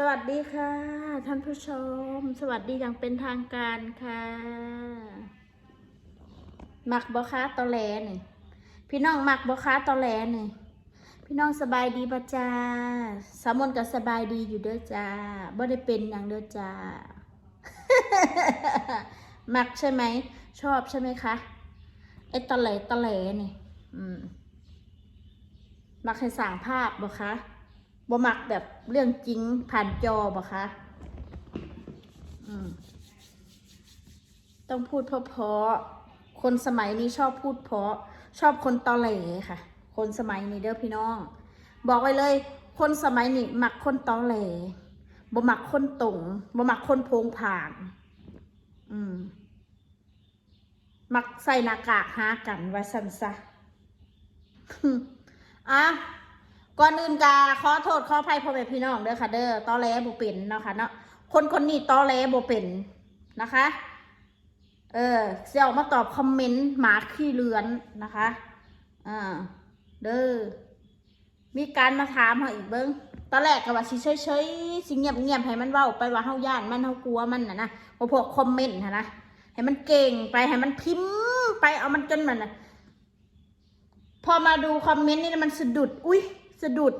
สวัสดีค่ะ ท่านผู้ชม สวัสดีอย่างเป็นทางการค่ะหมักบอค้าตอแหลนี่พี่น้องหมักบอค้าตอแหลนี่พี่น้องสบายดีปะจ้าสามนก็สบายดีอยู่เด้อจ้าบ่ได้เป็นอย่างเด้อจ้าหมักใช่ไหม ชอบใช่ไหมคะไอ้ตอแหลตอแหลนี่ อืมมักให้สร้างภาพบ่คะ บ่มักแบบเรื่องจริงผ่านจอบ่คะอืมต้องพูดเพราะๆคนสมัยนี้ชอบพูดเพราะ ชอบคนตอแหลค่ะ คนสมัยนี้เด้อพี่น้อง บอกไว้เลย คนสมัยนี้มักคนตอแหลบ่มักคนตรงบ่มักคนโพงผานอืม มักใส่หน้ากากหากันว่าซั่นซะอะ ก่อนอื่นกาขอโทษขออภัยพ่อแม่พี่น้องเด้อค่ะ เด้อตอแหลบ่เป็นเนาะค่ะเนาะคนคนนี้ตอแหลบ่เป็นนะคะ เออเสี่ยวมาตอบคอมเมนต์หมาขี้เลือนนะคะอ่าเด้อมีการมาถามเฮาอีกเบิ้งตอนแรกก็ว่าสิเฉยๆสิเงียบๆให้มันเว้าไปว่าเฮาย่านมันเฮากลัวมันน่ะนะบ่พวกคอมเมนต์นะนะให้มันเก่งไปให้มันพิมพ์ไปเอามันจนมันน่ะพอมาดูคอมเมนต์นี่มันสะดุด อุ้ย สะดุด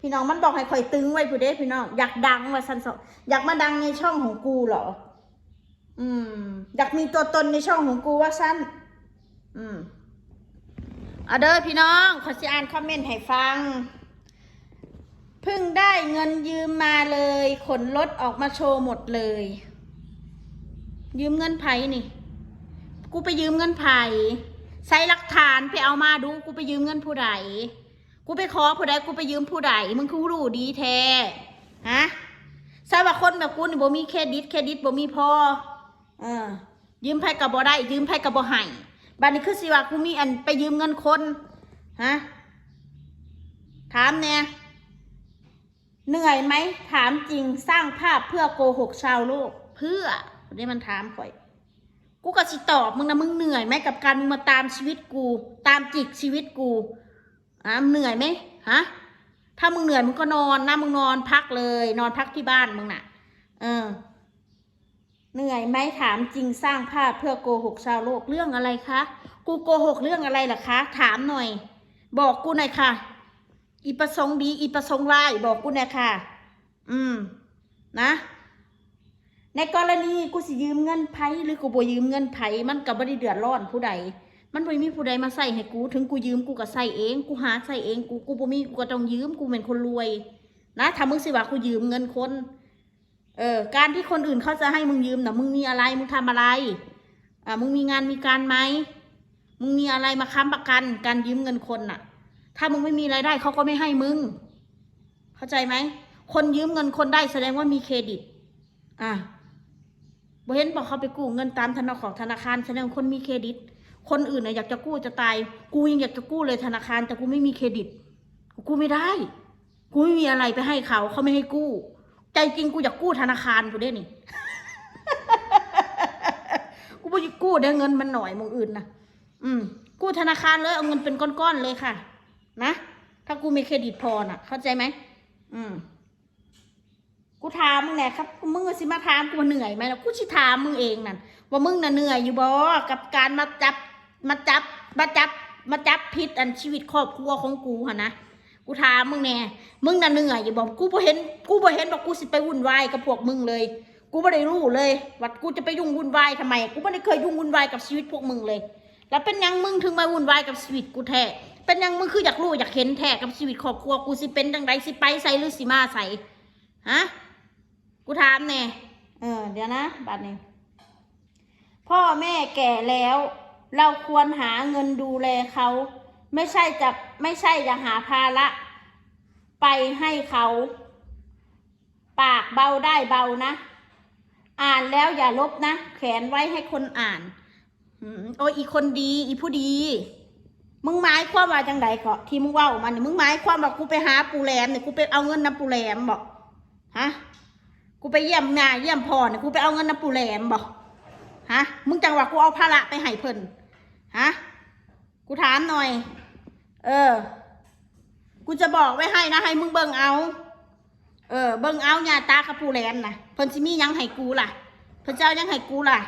พี่น้องมันบอกให้ข่อยตึงไว้ผู้เด้พี่น้องอยากดังว่าสันสออยากมาดังในช่องของกูเหรอ อืม อยากมีตัวตนในช่องของกูว่าสั้นอืมเอาเด้อพี่น้องขอสิอ่านคอมเมนต์ให้ฟังเพิ่งได้เงินยืมมาเลย ขนรถออกมาโชว์หมดเลย ยืมเงินไผ่นี่ กูไปยืมเงินไผ่ใส่หลักฐานไปเอามาดูกูไปยืมเงินผู้ใด กูไปขอผู้ใดกูไปยืมผู้ใดมึงคือรู้ดีแท้ฮะทราบว่าคนแบบกูนี่บ่มีเครดิตเครดิตบ่มีพอเออ ยืมไผ่กับบ่ได้ ยืมไผ่กับบ่ให้บัดนี้คือสิว่ากูมีอันไปยืมเงินคนฮะถามเนี่ยเหนื่อยไหมถามจริงสร้างภาพเพื่อโกหกชาวโลก เพื่อนี่มันถามข่อย กูก็สิตอบมึงนะมึงเหนื่อยไหมกับการมึงมาตามชีวิตกู ตามจิกชีวิตกู อะมึงเหนื่อยไหมฮะถ้ามึงเหนื่อยมึงก็นอนนะมึงนอนพักเลย นอนพักที่บ้านมึงน่ะ เออ เหนื่อยไหมถามจริงสร้างภาพเพื่อโกหกชาวโลกเรื่องอะไรคะกูโกหกเรื่องอะไรล่ะคะ ถามหน่อย บอกกูหน่อยค่ะ อีประสงค์ดี อีประสงค์ร้ายบอกกูหน่อยค่ะ อืม นะ ในกรณีกูสิยืมเงินไผหรือกูบ่ยืมเงินไผมันก็บ่ได้เดือดร้อนผู้ใด มันบ่มีผู้ใดมาใส่ให้กู ถึงกูยืมกูก็ใส่เอง กูหาใส่เอง กูกูบ่มีกูก็ต้องยืม กูเป็นคนรวย นะถ้ามึงสิว่ากูยืมเงินคน เออ การที่คนอื่นเขาจะให้มึงยืมน่ะมึงมีอะไร มึงทำอะไร อ่า มึงมีงานมีการไหม มึงมีอะไรมาค้ำประกัน การยืมเงินคนน่ะ ถ้ามึงไม่มีรายได้เขาก็ไม่ให้มึง เข้าใจไหม คนยืมเงินคนได้แสดงว่ามีเครดิต อะบ่เห็นบอกเขาไปกู้เงินตามธนาคารธนาคารแสดงคนมีเครดิต คนอื่นน่ะอยากจะกู้จะตาย กูยังอยากจะกู้เลยธนาคาร แต่กูไม่มีเครดิต กูไม่ได้ กูไม่มีอะไรไปให้เขาเขาไม่ให้กู้ ใจจริงกูอยากกู้ธนาคารกูได้นี่กูไม่กู้ได้เงินมันหน่อยมึงอื่นนะอืม กู้ธนาคารเลยเอาเงินเป็นก้อนๆเลยค่ะ นะถ้ากูมีเครดิตพอน่ะ เข้าใจไหมอืมกูถามมึงแหละครับมึงสิมาถามกูเหนื่อยไหมล่ะกูสิถามมึงเองนั่นว่ามึงน่ะเหนื่อยอยู่บ่กับการมาจับ มาจับมาจับมาจับผิดอันชีวิตครอบครัวของกูหะนะกูถามมึงแน่มึงน่ะเหนื่อยอยู่บ่กูบ่เห็นกูบ่เห็นว่ากูสิไปวุ่นวายกับพวกมึงเลย กูไม่ได้รู้เลยว่ากูจะไปยุ่งวุ่นวายทำไม กูไม่ได้เคยยุ่งวุ่นวายกับชีวิตพวกมึงเลย แล้วเป็นยังมึงถึงมาวุ่นวายกับชีวิตกูแท้เป็นยังมึงคืออยากรู้อยากเห็นแท้กับชีวิตครอบครัวกูสิเป็นจังไดสิไปใส่หรือสิมาใส่ฮะกูถามแน่เออเดี๋ยวนะบัดนี้พ่อแม่แก่แล้ว เราควรหาเงินดูแลเขา ไม่ใช่จะไม่ใช่จะหาภาระไปให้เขา ปากเบาได้เบานะ อ่านแล้วอย่าลบนะ แขวนไว้ให้คนอ่านโอ้ยอีคนดีอีผู้ดี มึงหมายความว่าจังไดก็ที่มึงว่าออกมันนี่ยมึงหมายความว่ากูไปหาปูแหลมเนี่ยกูไปเอาเงินน้ำปูแหลมบอกฮะกูไปเยี่ยมแม่เยี่ยมพ่อเนี่ยกูไปเอาเงินน้ำปูแหลมบอกฮะมึงจังหวะกูเอาภาระไปให้เพิ่น ฮะ กูถามหน่อย เออ กูจะบอกไว้ให้นะให้มึงเบิ่งเอา เออ เบิ่งเอาญาตากับปูแลนน่ะเพิ่นสิมียังให้กูล่ะ เพิ่นจะเอายังให้กูล่ะ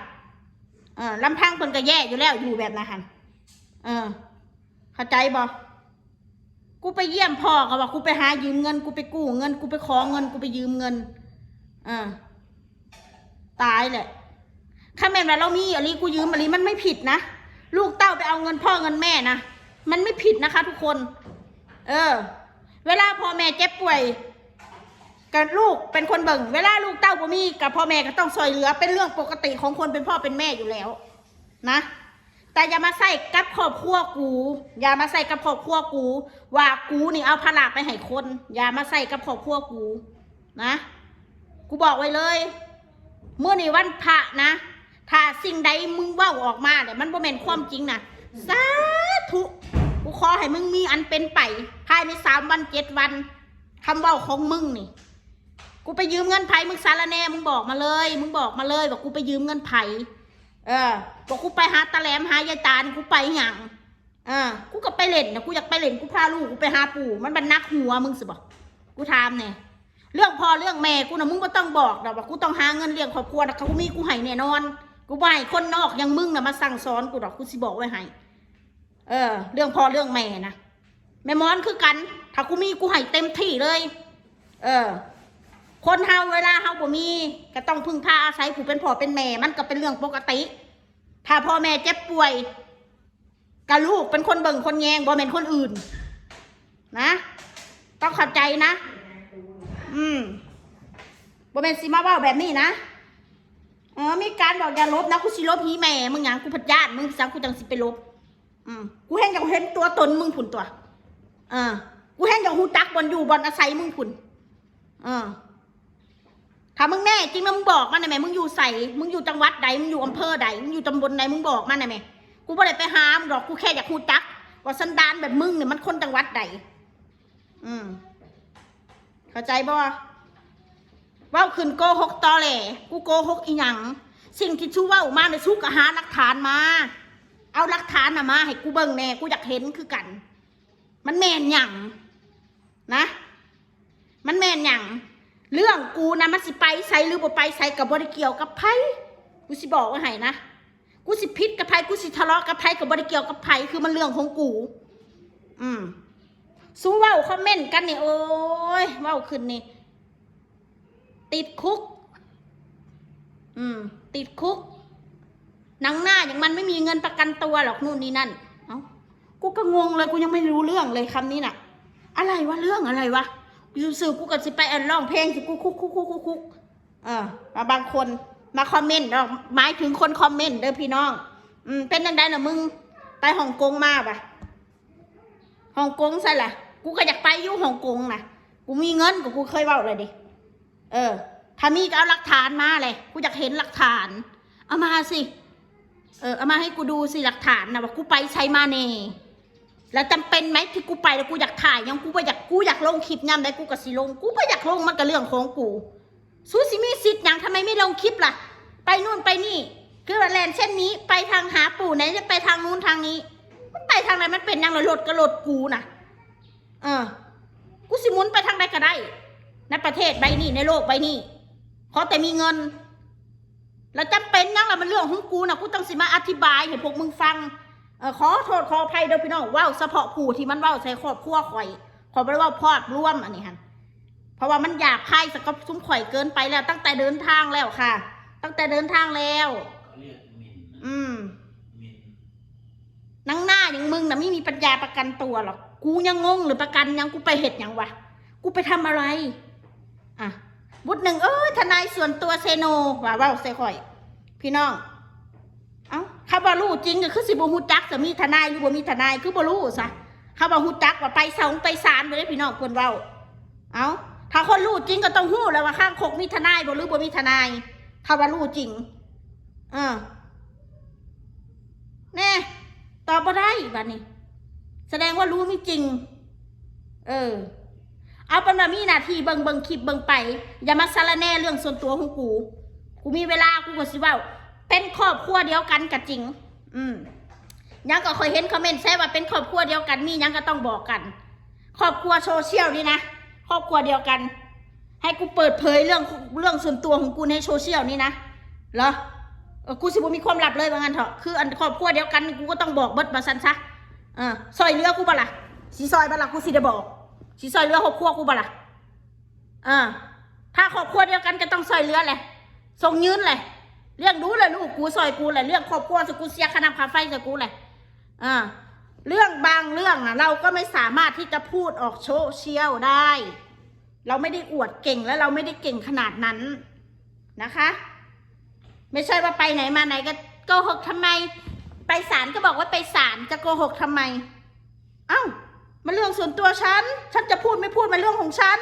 เออลำพังเพิ่นก็แย่อยู่แล้วอยู่แบบนั้นหั่นเออ เข้าใจบ่กูไปเยี่ยมพ่อก็ว่ากูไปหายืมเงิน กูไปกู้เงิน กูไปขอเงิน กูไปยืมเงินเออตายแหละ ถ้าแม่นว่าเรามีอะไรกูยืมอะไรมันไม่ผิดนะ ลูกเต้าไปเอาเงินพ่อเงินแม่นะ มันไม่ผิดนะคะทุกคน เออ เวลาพ่อแม่เจ็บป่วยกับลูกเป็นคนเบิ่ง เวลาลูกเต้าบ่มีกับพ่อแม่ก็ต้องซอยเหลือ เป็นเรื่องปกติของคนเป็นพ่อเป็นแม่อยู่แล้ว นะ แต่อย่ามาใส่กับครอบครัวกู อย่ามาใส่กับครอบครัวกู ว่ากูนี่เอาภาไปให้คน อย่ามาใส่กับครอบครัวกู นะ กูบอกไว้เลย เมื่อนี่วันพระนะ ถ้าสิ่งใดมึงเว่าออกมาเนี่ยมันบ่แม่นความจริงนะสาธุกูขอให้มึงมีอันเป็นไป ภายในสามวันเจ็ดวันคำเว่าของมึงนี่ กูไปยืมเงินไผ่มึงสารแน่มึงบอกมาเลย มึงบอกมาเลยว่ากูไปยืมเงินไผ่เออบอกกูไปหาตาแหลมหายายตาลกูไปหยังเออกูก็ไปเล่นนะกูอยากไปเล่นกูพาลูกกูไปหาปู่ มันบันนักหัวมึงสิบอกกูถามเนี่ยเรื่องพ่อเรื่องแม่กูนะมึงก็ต้องบอกนะว่ากูต้องหาเงินเลี้ยงครอบครัวนะเขามีกูให้แน่นอน กูบ่ให้คนนอกย่างมึงนะมาสั่งสอนกูดอกกูสิบอกไว้ให้เออ เรื่องพ่อเรื่องแม่นะแม่มอนคือกัน ถ้ากูมีกูให้เต็มที่เลย เออ คนเฮาเวลาเฮาบ่มี ก็ต้องพึ่งพาอาศัยผู้เป็นพ่อเป็นแม่ มันก็เป็นเรื่องปกติ ถ้าพ่อแม่เจ็บป่วยกับลูกเป็นคนเบิ่งคนแยงบ่เป็นคนอื่น นะ ต้องเข้าใจนะ อืมบ่เป็นสิมาว้าแบบนี้นะ เออ มีการบอกอย่าลบนะกูสิลบหีแม่มึงหยังกูพัดญาติมึงสังกูจังสิไปลบ อืมกูแห้งอยากเห็นตัวตนมึงผุนตัว เออ กูแห้งอยากฮู้จักบอนอยู่บอนอาศัยมึงผุนเออถ้ามึงแน่จริงนะมึงบอกมาหน่อยไหมมึงอยู่ใส่มึงอยู่จังหวัดใดมึงอยู่อำเภอใดมึงอยู่ตำบลใดมึงบอกมาหน่อยไหมกูไม่ได้ไปหามึงหรอกกูแค่อยากคูจักว่าสันดานแบบมึงเนี่ยมันคนจังหวัดใดอืมเข้าใจบ่ ว้าขึ้นโกหกตอแหลกูโกหกอีหยัง สิ่งที่ชูเว้ามาในยชูกะหาหลักฐานมา เอาหลักฐานน่ะมา ให้กูเบิ่งแน่กูอยากเห็นคือกัน มันแม่นหยังนะ มันแม่นหยังเรื่องกูนะมันสิไปใส่หรือบ่ไปใส่กับบริเกี่ยวกับไผกูสิบอกไว้ให้นะกูสิพิษกับไผกูสิทะเลาะกับไผกับบริเกี่ยวกับไผคือมันเรื่องของกู อืมสู้ว้าคอมเมนต์กันนี่โอ้ยว้าขึ้นนี่ ติดคุก อืม ติดคุกหนังหน้าอย่างมันไม่มีเงินประกันตัวหรอกนู่นนี่นั่น เอ้า กูก็งงเลยกูยังไม่รู้เรื่องเลยคำนี้น่ะ อะไรวะเรื่องอะไรวะยูสื่อกูกับสิไปแอนร้องเพลงสิกูคุกคุกคุกคุกคุกเออมาบางคนมาคอมเมนต์เราหมายถึงคนคอมเมนต์เด้อพี่น้อง อืม เป็นยังไงน่ะมึง ไปฮ่องกงมาปะฮ่องกงใช่ละกูก็อยากไปอยู่ฮ่องกงนะกูมีเงินกูกูเคยเว่าเลยดิ เออ ถ้ามีก็เอาหลักฐานมาเลย กูอยากเห็นหลักฐาน เอามาสิ เออ เอามาให้กูดูสิหลักฐานนะว่ากูไปใช้มาเน่แล้วจำเป็นไหมที่กูไปแล้วกูอยากถ่ายยังกูไปอยากกูอยากลงคลิปยามใดกูก็สิลง กูไปอยากลงมันก็เรื่องของกูสู้สิมีสิทธิ์ยังทำไมไม่ลงคลิปล่ะ ไปนู่นไปนี่ คือว่าแลนเช่นนี้ ไปทางหาปู่ไหนจะไปทางนู้นทางนี้ มันไปทางไหนมันเป็นยังไงรถก็รถกูนะเออ กูสิมุนไปทางใดก็ได้ ในประเทศใบนี้ในโลกใบนี้ขอแต่มีเงิน แล้วจำเป็นยังล่ะมันเรื่องของกูนะกูต้องสิมาอธิบายให้พวกมึงฟังออขอโทษขออภัยเด้อพี่น้องว้าเฉพาะผู้ที่มันว้าใส่ครอบครัวข่อยขอบ่ได้ว่าพอดร่วมอันนี้ฮันเพราะว่ามันหยาบคายสักกับซุ้มข่อยเกินไปแล้ว ตั้งแต่เดินทางแล้วค่ะ ตั้งแต่เดินทางแล้วอืมนนังหน้าอย่างมึงนะไม่มีปัญญาประกันตัวหรอกกูยังงงหรือประกันยังกูไปเหตุยังวะกูไปทำอะไร อะบุตรหนึ่งเอ้ยทนายส่วนตัวเซโนว่าเว่าใส่ข่อย พี่น้อง เอ้าข้าบอรู้จริงก็คือสิบฮูจักจะมีทนายหรือบ่มีทนายคือบ่รู้ซะข้าบอฮูจักว่าไปสองไปศาลไปเลยพี่น้องควรเว้า เอ้าถ้าคนรู้จริงก็ต้องฮู้แล้วว่าข้างคกมีทนายบ่หรือบ่มีทนายถ้าว่ารู้จริงเออแน่ตอบบ่ได้บัดนี้ แสดงว่ารู้ไม่จริง เออ เอาเป็นว่ามีหน้าที่เบิ่งเบิ่งคลิปเบิ่งไป อย่ามาสารแน่เรื่องส่วนตัวของกู กูมีเวลากูก็สิว้าเป็นครอบครัวเดียวกันกับจริง อืมยังก็เคยเห็นคอมเมนต์แซ่ว่าเป็นครอบครัวเดียวกันมียังก็ต้องบอกกัน ครอบครัวโซเชียลนี่นะครอบครัวเดียวกัน ให้กูเปิดเผยเรื่องเรื่องส่วนตัวของกูในโซเชียลนี่นะเหรอกูสิบ่มีความลับเลยว่างั้นเถอะคืออันครอบครัวเดียวกันกูก็ต้องบอกเบิดมาซันซะเออซอยเรือกูบ่ล่ะสีซอยบ่ล่ะกูสิได้บอก สีซอยเรือครอบครัวกูบ่ล่ะเออถ้าครอบครัวเดียวกันก็ต้องซอยเรือแหละส่งยืนเลยเรื่องรู้เลยลูกกูซอยกูแหละเรื่องครอบครัวสกูเสียค่าน้ำค่าไฟสกูแหละอ่าเรื่องบางเรื่องนะเราก็ไม่สามารถที่จะพูดออกโซเชียลได้ เราไม่ได้อวดเก่งและเราไม่ได้เก่งขนาดนั้นนะคะ ไม่ใช่ว่าไปไหนมาไหนก็โกหกทำไม ไปศาลก็บอกว่าไปศาลจะโกหกทำไม เอ้า มันเรื่องส่วนตัวฉัน ฉันจะพูดไม่พูดมันเรื่องของฉัน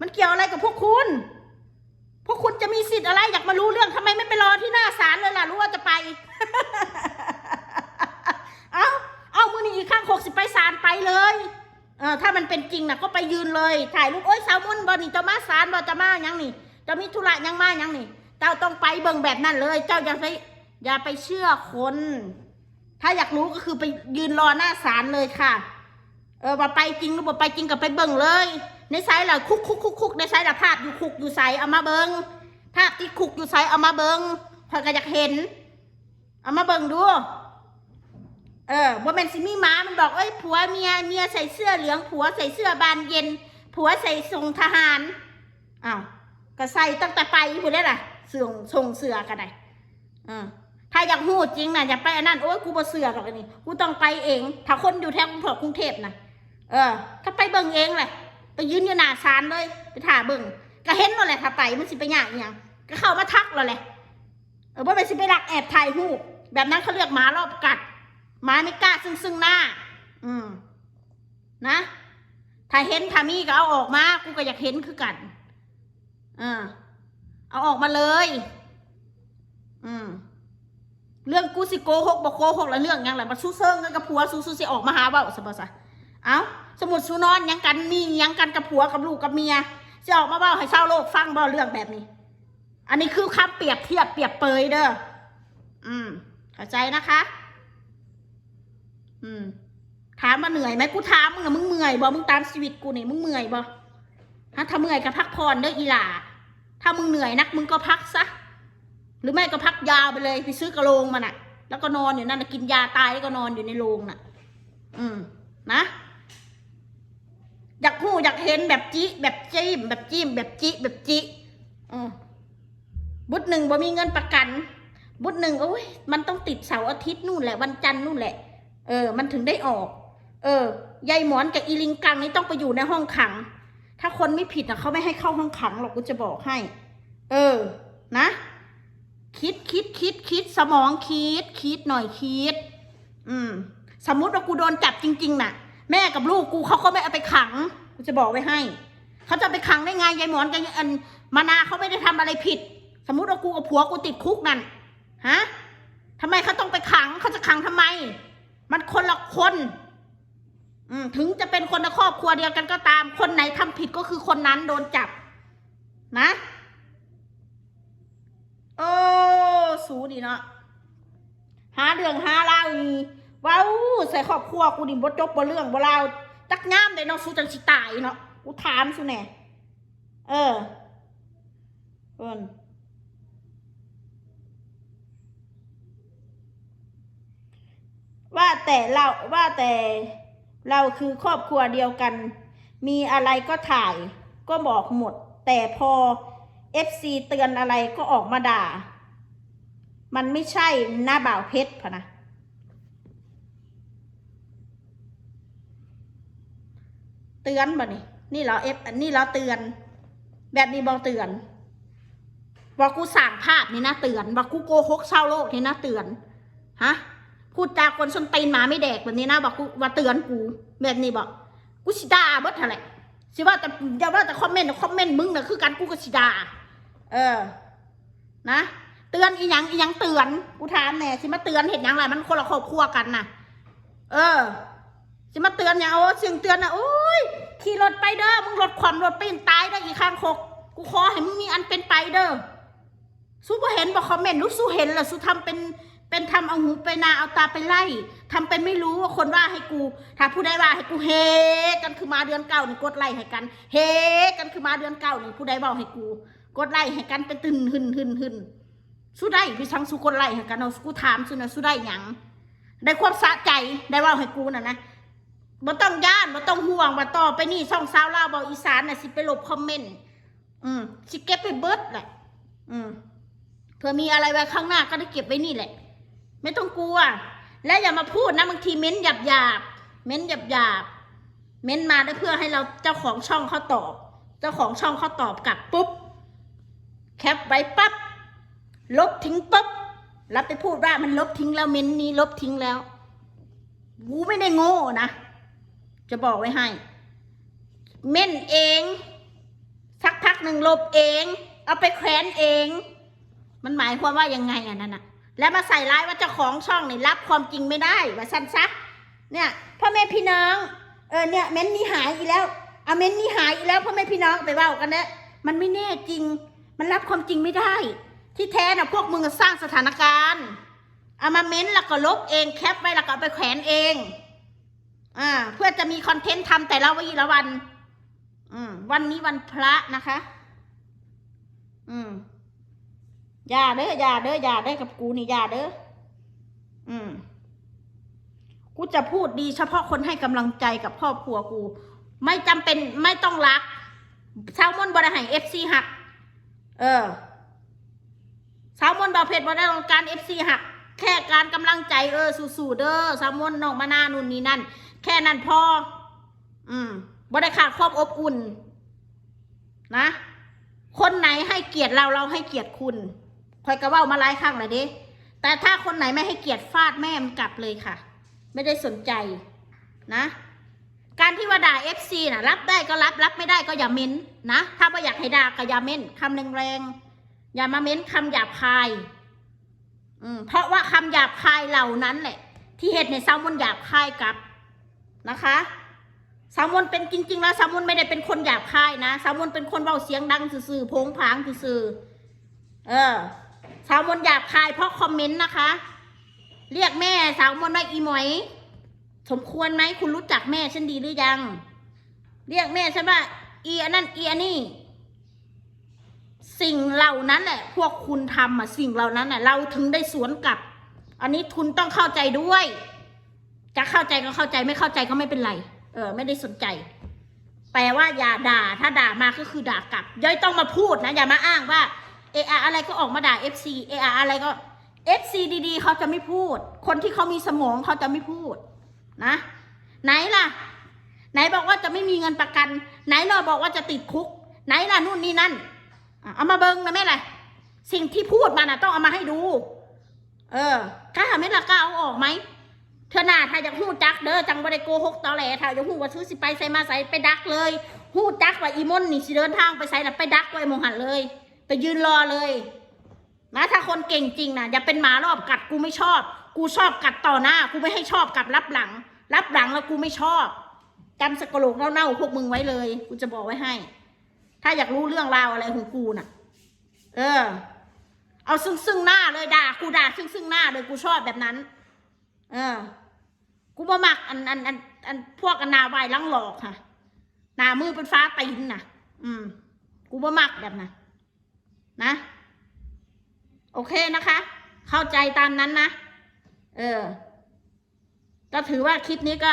มันเกี่ยวอะไรกับพวกคุณ พวกคุณจะมีสิทธิ์อะไรอยากมารู้เรื่องทำไมไม่ไปรอที่หน้าศาลเลยล่ะรู้ว่าจะไป เอ้าเอามือนี่อีกข้างหกสิบไปศาลไปเลยเออถ้ามันเป็นจริงนะก็ไปยืนเลย ถ่ายรูปโอ้ยสาวมุนบอนี่เจ้ามาศาลบอจะมายังนี่จะมีธุระยังมายังนี่เจ้าต้องไปเบิ่งแบบนั้นเลย เจ้าอย่าไปอย่าไปเชื่อคน ถ้าอยากรู้ก็คือไปยืนรอหน้าศาลเลยค่ะ เออว่ไปจริงหรือบ่ไปจริงก็ไปเบิ่งเลย ในไซส์เราคุกคุกคุกคุกในไซส์เราภาพอยู่คุกอยู่ไซเอามาเบิ่งภาพที่คุกอยู่ไซเอามาเบิ่งพอยก็อยากเห็น เอามาเบิ่งดู เออบ่แม่นสิมีหมามันบอกเอ้ยผัวเมียเมียใส่เสื้อเหลืองผัวใส่เสื้อบานเย็น ผัวใส่ทรงทหารอ้าวก็ใส่ตั้งแต่ไปผู้ได้ล่ะเสื่องทรงเสื้อกันได้อ่าถ้าอยากหูจริงนะอย่าไปอันนั้นโอ้ยกูบ่เสือหรอกอันนี้กูต้องไปเอง ถ้าคนอยู่แถวกรุงเทพกรุงเทพนะ เออถ้าไปเบิ่งเองแหละไปยืนอยู่หน้าศาลเลย ไปถ่าเบิ่งก็เห็นนั่นแหละถ้าไปมันสิไปยากอหย่างก็เข้ามาทักเราแหละเออบ่ไปสิไปรักแอบถ่ายรูปแบบนั้นเขาเรียกหมารอบกัดหมาไม่กล้าซึ่งซึ่งหน้า อืม นะ ถ้าเห็นถ้ามีก็เอาออกมากูก็อยากเห็นคือกันอ่าเอาออกมาเลย อืมเรื่องกูสิโกหกบอกโกหกแล้วเรื่องยังแหละมาสู้เซิงกันกับผัวสู้สู้สิออกมาหาเบ้าสบาย เอาสมุดสูนอนยังกันมียังกันกับผัวกับลูกกับเมียจะออกมาเบ้าให้ชาวโลกฟังบ่เรื่องแบบนี้ อันนี้คือคำเปรียบเทียบเปรียบเปยเด้ออืม เข้าใจนะคะ อืม ถามมาเหนื่อยไหมกูถามมึงอะมึงเมื่อยบ่มึงตามชีวิตกูนี่มึงเมื่อยบ่ฮะถ้าเมื่อยก็พักผ่อนเด้ออีหล่าถ้ามึงเหนื่อยนักมึงก็พักซะหรือไม่ก็พักยาวไปเลยไปซื้อกระโลงมันอะแล้วก็นอนอยู่นั่นกินยาตายแล้วก็นอนอยู่ในโรงน่ะ อืม นะ อยากพูอยากเห็นแบบจิแบบจิ้มแบบจิ้มแบบจิแบบจิอืมบุตรหนึ่งบ่มีเงินประกัน บุตรหนึ่งโอ้ยมันต้องติดเสาร์อาทิตย์นู่นแหละวันจันทร์นู่นแหละ เออ มันถึงได้ออก เออยายหมอนกับอีลิงกังนี่ต้องไปอยู่ในห้องขัง ถ้าคนไม่ผิดอะเขาไม่ให้เข้าห้องขังหรอกกูจะบอกให้ เออ นะ คิดคิดคิดคิดสมองคิด คิดหน่อยคิด อืม สมมุติว่ากูโดนจับจริง ๆ น่ะ แม่กับลูกกูเขาก็ไม่เอาไปขังกูจะบอกไว้ให้ เขาจะไปขังได้ไงยายหมอนกับยายอันมานาเขาไม่ได้ทำอะไรผิด สมมุติว่ากูกับผัวกูติดคุกนั่นฮะทำไมเขาต้องไปขังเขาจะขังทำไม มันคนละคนอืถึงจะเป็นคนในครอบครัวเดียวกันก็ตาม คนไหนทำผิดก็คือคนนั้นโดนจับ นะโอ้สูดีเนาะหาเรื่องหาเล่า ว้าวใส่ครอบครัวกูนี่บ่จบบ่เรื่องบ่เล่าวจักงามเลยเนาะสู้จังสิตายเนาะกูถามสุแน่เออเอินว่าแต่เราว่าแต่เราคือครอบครัวเดียวกัน มีอะไรก็ถ่ายก็บอกหมด แต่พอ FC เตือนอะไรก็ออกมาด่า มันไม่ใช่หน้าบ่าวเพชรพะนะ เตือนบ่นี่นี่เราเอฟนี่เราเตือน แบบนี้บอกเตือนบอกกูสั่งภาพนี่นะเตือนบอกกูโกหกชาวโลกนี่นะเตือนฮะพูดจาคนสนตีนหมาไม่แดกแบบนี้นะบอกกูว่าเตือนกู แบบนี้บอกกูสิดาบดเท่าไรสิว่าแต่อย่าว่าแต่คอมเมนต์คอมเมนต์มึงนะคือกันกูก็สิดาเออ นะเตือนอีหยังอีหยังเตือนกูถามแน่สิมาเตือนเห็นยังไงมันคนละครอบครัวกันนะเออ สิมาเตือนอย่างโอ้เสียงเตือนนะโอ้ยขี่รถไปเด้อมึงรถความรถปีนตายได้อีกข้างคกกูขอให้มึงมีอันเป็นไปเด้อสู้บ่เห็นบ่คอมเมนต์รู้สู้เห็นเหรอสู้ทำเป็นเป็นทำเอาหูไปนาเอาตาไปไล่ทำเป็นไม่รู้ว่าคนว่าให้กู ถ้าผู้ใดว่าให้กูเฮกันคือมาเดือนเก้านี่กดไล่ให้กันเฮกันคือมาเดือนเก้านี่ผู้ใดเว้าให้กู กดไล่ให้กันเป็นตึนหึนหึนหึนสู้ได้พี่ชังสู้กดไล่ให้กันเอากูถามสู้นะสู้ได้หยังได้ความสะใจได้ว่าให้กูน่ะนะ บ่ต้องย่านบ่ต้องห่วงว่าต่อไปนี่ช่องสาวลาวเบาอีสานน่ะสิไปลบคอมเมนต์อืมสิเก็บไปเบิดแหละอืมเพื่อมีอะไรไว้ข้างหน้าก็ได้เก็บไว้นี่แหละ ไม่ต้องกลัว และอย่ามาพูดนะบางทีเม้นหยาบหยาบเม้นหยาบหยาบเม้นมาได้เพื่อให้เราเจ้าของช่องเขาตอบ เจ้าของช่องเขาตอบกลับปุ๊บ แคปไว้ปั๊บลบทิ้งปุ๊บแล้วไปพูดว่ามันลบทิ้งแล้วเม้นนี้ลบทิ้งแล้วกูไม่ได้โง่นะ จะบอกไว้ให้ เม้นเอง สักพักหนึ่งลบเอง เอาไปแขวนเอง มันหมายความว่ายังไงอะนั่นน่ะ แล้วมาใส่ร้ายว่าเจ้าของช่องนี่รับความจริงไม่ได้ว่าสั้นซัก เนี่ยพ่อแม่พี่น้องเออเนี่ยเม้นนี้หายอีกแล้วเอาเม้นนี้หายอีกแล้วพ่อแม่พี่น้องไปว่ากันนะมันไม่แน่จริง มันรับความจริงไม่ได้ ที่แท้น่ะพวกมึงสร้างสถานการณ์เอามาเม้นแล้วก็ลบเองแคปไว้แล้วก็ไปแขวนเอง อ่า เพื่อจะมีคอนเทนต์ทำแต่ละวีละวัน อืม วันนี้วันพระนะคะ อืมอย่าเด้ออย่าเด้ออย่าเด้กับกูนี่อย่าเด้ออืม กูจะพูดดีเฉพาะคนให้กำลังใจกับครอบครัวกู ไม่จำเป็นไม่ต้องรักแซลมอนบริหารเอฟซีหัก เออแซลมอนบาเพชรบริหารการเอฟซีหักแค่การกำลังใจเออสู้ๆเด้อแซลมอนน้องมานานู่นนี่นั่น แค่นั้นพอ อืมบริขาดความอบอุ่น นะ คนไหนให้เกียรติเราเราให้เกียรติคุณคอยกระเว้ามาหลายครั้งเลยดิแต่ถ้าคนไหนไม่ให้เกียรติฟาดแม่มันกลับเลยค่ะ ไม่ได้สนใจ นะ การที่ว่าด่าเอฟซีนะรับได้ก็รับ รับไม่ได้ก็อย่าเม้นนะ ถ้าไม่อยากให้ด่าก็อย่าเม้นคำแรงๆอย่ามาเม้นคำหยาบคายอืมเพราะว่าคำหยาบคายเหล่านั้นแหละ ที่เหตุในซามอนหยาบคายกลับ นะคะซามอนเป็นจริง ๆ แล้วซามอนไม่ได้เป็นคนหยาบคายนะซามอนเป็นคนเบาเสียงดังซื่อๆโผงผางซื่อเออซามอนหยาบคายเพราะคอมเมนต์นะคะ เรียกแม่สาวมนว่าอีหมอยสมควรไหมคุณรู้จักแม่ฉันดีหรือยัง เรียกแม่ฉันว่าอีอันนั้นอีอันนี้สิ่งเหล่านั้นแหละพวกคุณทำอะสิ่งเหล่านั้นอะ เราถึงได้สวนกลับ อันนี้คุณต้องเข้าใจด้วย จะเข้าใจก็เข้าใจไม่เข้าใจก็ไม่เป็นไร เออ ไม่ได้สนใจ แปลว่าอย่าด่า ถ้าด่ามาก็คือด่ากลับย่อยต้องมาพูดนะ อย่ามาอ้างว่าเอออะไรก็ออกมาด่าเอฟซีเอออะไรก็เอฟซีดีๆเขาจะไม่พูด คนที่เขามีสมองเขาจะไม่พูด นะ ไหนล่ะ ไหนบอกว่าจะไม่มีเงินประกัน ไหนเราบอกว่าจะติดคุก ไหนล่ะนู่นนี่นั่นเอามาเบิงนะแม่ล่ะ สิ่งที่พูดมาน่ะ ต้องเอามาให้ดู เออถ้าทำไม่ละกล้าเอาออกไหม เธอหน้าถ้าอยากหู้จักเด้อจังบริโกหกตอแหลถ้าอยากหู้ว่าซื้อสิไปใส่มาใส่ไปดักเลยหู้จักว่าอีมอนนี่สิเดินทางไปใส่น่ะไปดักไว้มองหันเลย ไปยืนรอเลยนะถ้าคนเก่งจริงนะอย่าเป็นหมารอบกัดกูไม่ชอบ กูชอบกัดต่อหน้า กูไม่ให้ชอบกับรับหลัง รับหลังแล้วกูไม่ชอบจำสกโลกเน่าๆพวกมึงไว้เลย กูจะบอกไว้ให้ ถ้าอยากรู้เรื่องราวอะไรของกูน่ะ เออ เอาซึ่งซึ่งหน้าเลยด่ากูด่าซึ่งซึ่งหน้าเลยกูชอบแบบนั้น เออ กูบ่มักอันอันอันอันพวกอันนาไวายลังหลอกค่ะ หนามือเป็นฟ้าตีนน่ะ อืม กูบ่มักแบบนั้นะ โอเคนะคะ เข้าใจตามนั้นนะ เออ ก็ถือว่าคลิปนี้ก็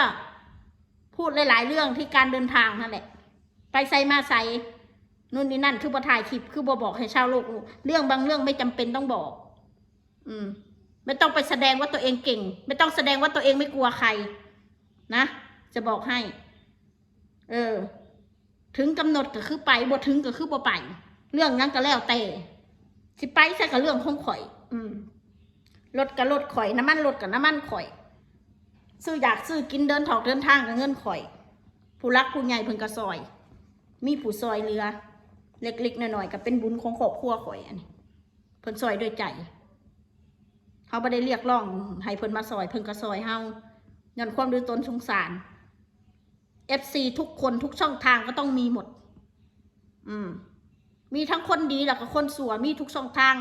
พูดหลายๆเรื่องที่การเดินทางนั่นแหละ ไปใส่มาใส่นู่นนี่นั่นคือบ่ถ่ายคลิปคือบ่บอกให้ชาวโลกรู้เรื่องบางเรื่องไม่จำเป็นต้องบอก อืม ไม่ต้องไปแสดงว่าตัวเองเก่ง ไม่ต้องแสดงว่าตัวเองไม่กลัวใคร นะ จะบอกให้ เออ ถึงกำหนดก็คือไปบ่ถึงก็คือบ่ไป เรื่องนั้นก็แล้วแต่สิไปใส่กับเรื่องของข่อย อืมรถกับรถข่อยน้ำมันรถกับน้ำมันข่อย ซื้ออยากซื้อกินเดินถอกเดินทางกับเงินข่อย ผู้รักผู้ใหญ่เพิ่นกระซอย มีผู้ซอยเรือ เล็กๆหน่อยๆก็เป็นบุญของครอบครัวข่อยอันนี้เพิ่นซอยด้วยใจ เขาไม่ได้เรียกร้องให้เพิ่นมาซอยเพิ่นก็ซอยเฮาเงินความดื้อตนสงสาร FC ทุกคนทุกช่องทางก็ต้องมีหมด อืม มีทั้งคนดีแล้วก็คนสัวมีทุกช่องทาง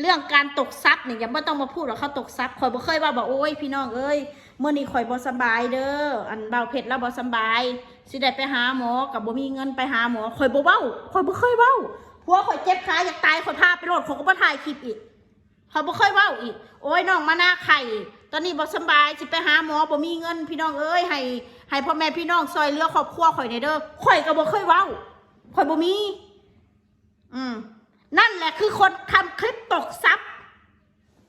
เรื่องการตกซับเนี่ยย่าไม่ต้องมาพูดว่าเขาตกซับข่อยบ่เคยว่าบอกโอ้ยพี่น้องเอ้ยเมื่อนี้ข่อยบ่สบายเด้ออันเบาเผ็ดแล้วบ่สบาย สิได้ไปหาหมอกับบ่มีเงินไปหาหมอข่อยบ่เว้าข่อยบ่เคยเว้าผัวข่อยเจ็บขาอยากตายข่อยพาไปโลดข่อยก็บ่ถ่ายคลิปอีก เข่อยบ่เคยเว้าอีก โอ้ยน้องมาหน้าไข่ ตอนนี้บ่สบายสิไปหาหมอบ่มีเงินพี่น้องเอ้ยให้ให้พ่อแม่พี่น้องซอยเลือครอบครัวข่อยในเด้อข่อยก็บ่เคยเว้าข่อยบ่มี อืมนั่นแหละคือคนทำคลิปตกซับ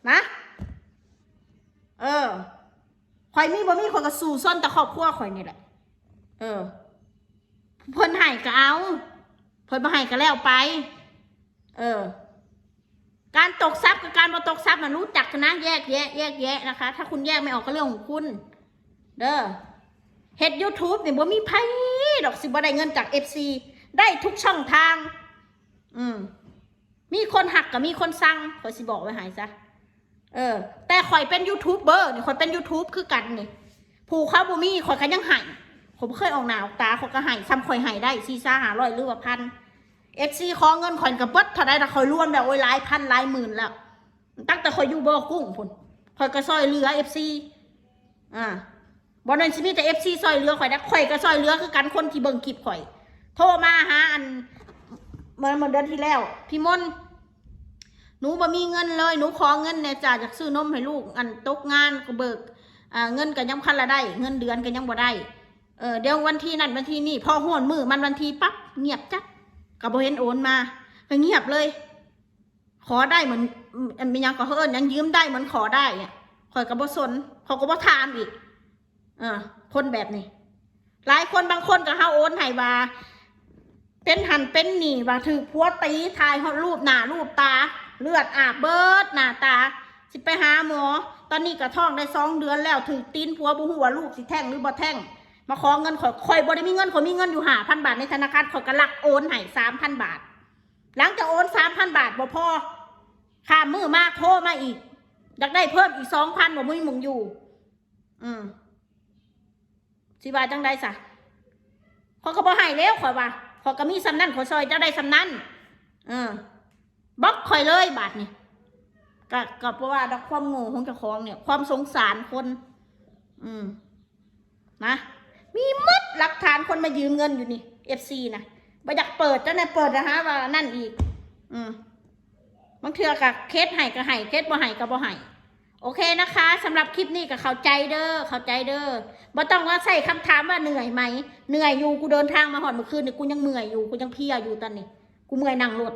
นะ เออข่อยมีบ่มีคนก็สู่ซ่อนแต่ครอบครัวข่อยนี่แหละ เออเพิ่นให้ก็เอาเพิ่นบ่ให้ก็แล้วไป เออ การตกทรัพย์กับการบ่ตกทรัพย์มันรู้จักกันนะแยกแยะแยกแยะนะคะ ถ้าคุณแยกไม่ออกก็เรื่องของคุณ เด้อเฮ็ด YouTube นี่ยบ่มีไผดอกสิบ่ได้เงินจาก FC ได้ทุกช่องทาง อืม มีคนหักกับมีคนสั่งขอยสิบอกไว้หายซะ เออ แต่ข่อยเป็นยูทูบเบอร์นี่ข่อยเป็น YouTube คือกันนี่ผู้เขาบ่มีข่อยก็ยังหายผมเคยออกหนาออกตาข่อยก็หายซ้ำข่อยหายได้ซีซ่าหาร้อยหรือว่าพัน เอฟซีขอเงินข่อยกับเบิดเท่าใดแต่ข่อยรวมแบบโอ้ยหลายพันหลายหมื่นแล้วตั้งแต่ข่อยอยู่เบอกุ้งพุ่นข่อยก็ซอยเหลือเอฟซีอ่าบ่นั้นสิมีแต่เอฟซีซอยเหลือข่อยนะข่อยก็ซอยเหลือคือกันคนที่เบิ่งคลิปข่อย โทรมาหาอันเมื่อเมื่อเดือนที่แล้ว พี่มนหนูบ่มีเงินเลยหนูขอเงินเนี่ยจ้าอยากซื้อนมให้ลูก อันตกงานก็เบิกอ่าเงินก็ยังพันละได้ เงินเดือนก็ยังบ่ได้เออเดี๋ยววันที่นั่นวันที่นี่พอห้วนมือมันวันที่ปั๊บเงียบจัด ก็บ่เห็นโอนมาก็เงียบเลย ขอได้เหมือนอันเป็นยังก็เฮินยังยืมได้เหมือนขอได้เนี่ยข่อยก็บ่สนเขาก็บ่ถามอีกเออคนแบบนี้ หลายคนบางคนก็เฮาโอนให้ว่า เป็นหันเป็นหนีว่าถือพัวตีทายเขารูปหน้ารูปตา เลือดอาบเบิดหน้าตา สิไปหาหมอ ตอนนี้ก็ท้องได้สองเดือนแล้วถือตีนผัวบุหัวาลูกสิแท่งหรือบ่แท่ง มาขอเงินข่อยข่อยบ่ได้มีเงินข่อยมีเงินอยู่ห้าพันบาทในธนาคารข่อยก็ลักโอนให้สามพันบาท หลังจากโอนสามพันบาทบ่พอข้ามมือมากโทรมาอีกอยากได้เพิ่มอีกสองพันบ่มึงมึงอยู่ อืมสิว่าจังได้สะข่อยก็บ่ให้แล้วข่อยว่าขอยก็มีสำนั่นขอยซอยเจ้าได้สำนั่นเออบล็อกข่อยเลยบาทนี่ก็ก็เพราะว่าดอกความโง่ของเจ้าของเนี่ย ความสงสารคน อืม นะ มีหมดหลักฐานคนมายืมเงินอยู่นี่เอฟซีนะบ่อยากเปิดเจ้าเนี่ยเปิดนะฮะว่านั่นอีก อืมบางเทือกับเคสให้ก็ให้เคสบ่ให้ก็บ่ให้โอเคนะคะสำหรับคลิปนี้ก็เข้าใจเด้อเข้าใจเด้อบ่ต้องว่าใส่คำถามว่าเหนื่อยไหมเหนื่อยอยู่กูเดินทางมาหอดเมื่อคืนนี่กูยังเมื่อยอยู่กูยังเพียอยู่ตอนนี้กูเมื่อยนั่งรถ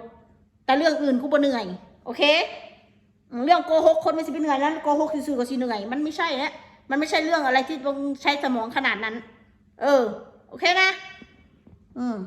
แต่เรื่องอื่นกูบ่เหนื่อย โอเค เรื่องโกหกคนไม่สิเป็นเหนื่อยนั้นโกหกซื่อๆก็สิเหนื่อย มันไม่ใช่แล้วมันไม่ใช่เรื่องอะไรที่ต้องใช้สมองขนาดนั้น เออโอเคนะอืม